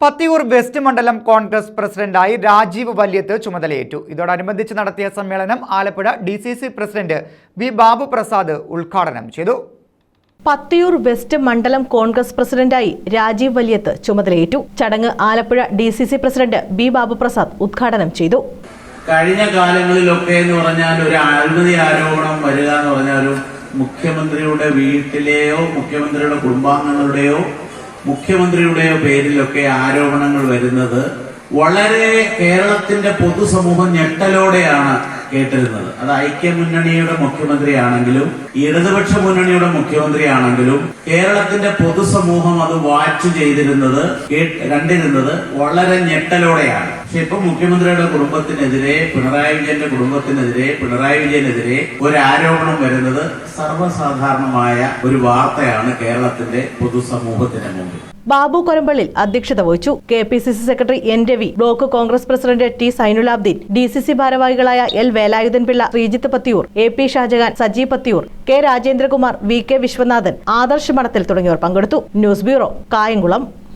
Pathiyoor west മണ്ഡലം കോൺഗ്രസ് പ്രസിഡന്റായി രാജീവ് വല്യത്ത് ചുമതലയേറ്റു. ഇതോടനുബന്ധിച്ച് നടത്തിയ സമ്മേളനം Alappuzha D C C president V Babu Prasad ഉദ്ഘാടനം ചെയ്തു. പത്തിയൂർ വെസ്റ്റ് മണ്ഡലം കോൺഗ്രസ് പ്രസിഡന്റായി രാജീവ് വല്യത്ത് ചുമതലയേറ്റു. ചടങ്ങ് Alappuzha D C C president B Babu Prasad ഉദ്ഘാടനം ചെയ്തു. കഴിഞ്ഞ കാലങ്ങളിലൊക്കെ എന്ന് പറഞ്ഞാൽ ഒരു അഴിമതി ആരോപണം വരിക എന്ന് പറഞ്ഞാൽ ഒരു മുഖ്യമന്ത്രിയുടെ വീട്ടിലെയോ മുഖ്യമന്ത്രിയുടെ കുടുംബാംഗങ്ങളുടെയോ മുഖ്യമന്ത്രിയുടെയോ പേരിലൊക്കെ ആരോപണങ്ങൾ വരുന്നത് വളരെ കേരളത്തിന്റെ പൊതുസമൂഹം ഞെട്ടലോടെയാണ് കേട്ടിരുന്നത്. അത് ഐക്യമുന്നണിയുടെ മുഖ്യമന്ത്രിയാണെങ്കിലും ഇടതുപക്ഷ മുന്നണിയുടെ മുഖ്യമന്ത്രിയാണെങ്കിലും കേരളത്തിന്റെ പൊതുസമൂഹം അത് വാച്ച് ചെയ്തിരുന്നത് കണ്ടിരുന്നത് വളരെ ഞെട്ടലോടെയാണ്. പക്ഷെ ഇപ്പൊ മുഖ്യമന്ത്രിയുടെ കുടുംബത്തിനെതിരെ പിണറായി വിജയന്റെ കുടുംബത്തിനെതിരെ പിണറായി വിജയനെതിരെ ഒരു ആരോപണം വരുന്നത് സർവസാധാരണമായ ഒരു വാർത്തയാണ് കേരളത്തിന്റെ പൊതുസമൂഹത്തിന് മുമ്പിൽ. ബാബു കൊരമ്പള്ളിൽ അധ്യക്ഷത വഹിച്ചു K P C C secretary N Ravi block Congress president T Sainulabdeen D C C ഭാരവാഹികളായ L Velayudhan Pillai Sreejith Pathiyoor A P Shajahan Saji Pathiyoor K Rajendrakumar V K Viswanathan Adarsh Madathil തുടങ്ങിയവർ പങ്കെടുത്തു. News bureau Kayamkulam.